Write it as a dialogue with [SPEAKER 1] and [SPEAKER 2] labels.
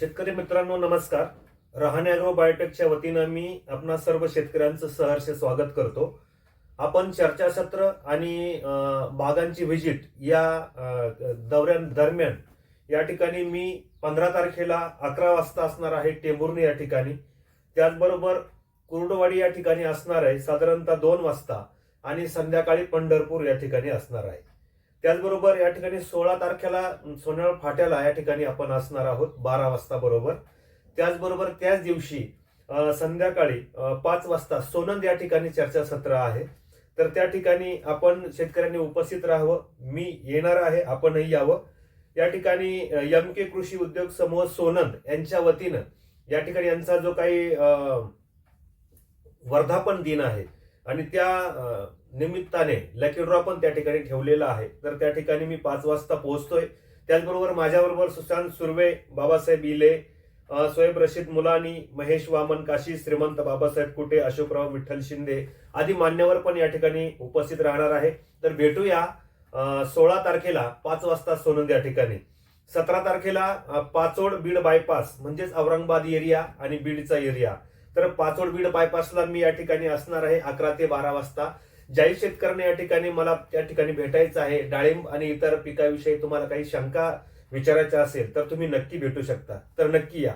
[SPEAKER 1] शेतकरी मित्रांनो नमस्कार. रहाणे बायोटेकच्या वतीनं मी आपणा सर्व शेतकऱ्यांचं सहर्ष स्वागत करतो. आपण चर्चासत्र आणि बागांची व्हिजिट या दौऱ्या दरम्यान या ठिकाणी मी पंधरा तारखेला अकरा वाजता असणार आहे टेंभुर्णी या ठिकाणी. त्याचबरोबर कुर्डवाडी या ठिकाणी असणार आहे साधारणतः दोन वाजता आणि संध्याकाळी पंढरपूर या ठिकाणी असणार आहे. त्याचबरोबर या ठिकाणी सोळा तारखेला सोनाळ फाट्याला या ठिकाणी आपण असणार आहोत बारा वाजता बरोबर. त्याचबरोबर त्याच दिवशी संध्याकाळी पाच वाजता सोनंद या ठिकाणी चर्चासत्र आहे. तर त्या ठिकाणी आपण शेतकऱ्यांनी उपस्थित राहावं मी येणार आहे आपणही यावं. या ठिकाणी एम के कृषी उद्योग समूह सोनंद यांच्या वतीनं या ठिकाणी यांचा जो काही वर्धापन दिन आहे आणि त्या निमित्ताने लकी ड्रॉ पण त्या ठिकाणी ठेवलेला आहे. तर त्या ठिकाणी मी पाच वाजता पोहोचतोय. त्याचबरोबर माझ्याबरोबर सुशांत सुर्वे बाबासाहेब इले स्वयं सोहेब रशीद मुलानी महेश वामन काशी श्रीमंत बाबासाहेब कुटे अशोकराव विठ्ठल शिंदे आदी मान्यवर पण या ठिकाणी उपस्थित राहणार आहे. तर भेटूया सोळा तारखेला पाच वाजता सोनंद या ठिकाणी. सतरा तारखेला पाचोड बीड बायपास म्हणजेच औरंगाबाद एरिया आणि बीडचा एरिया तर पाचोड बीड बायपासला मी या ठिकाणी असणार आहे अकरा ते बारा वाजता. ज्याही शेतकऱ्यांना या ठिकाणी मला त्या ठिकाणी भेटायचं आहे डाळिंब आणि इतर पिकाविषयी तुम्हाला काही शंका विचारायच्या असेल तर तुम्ही नक्की भेटू शकता. तर नक्की या.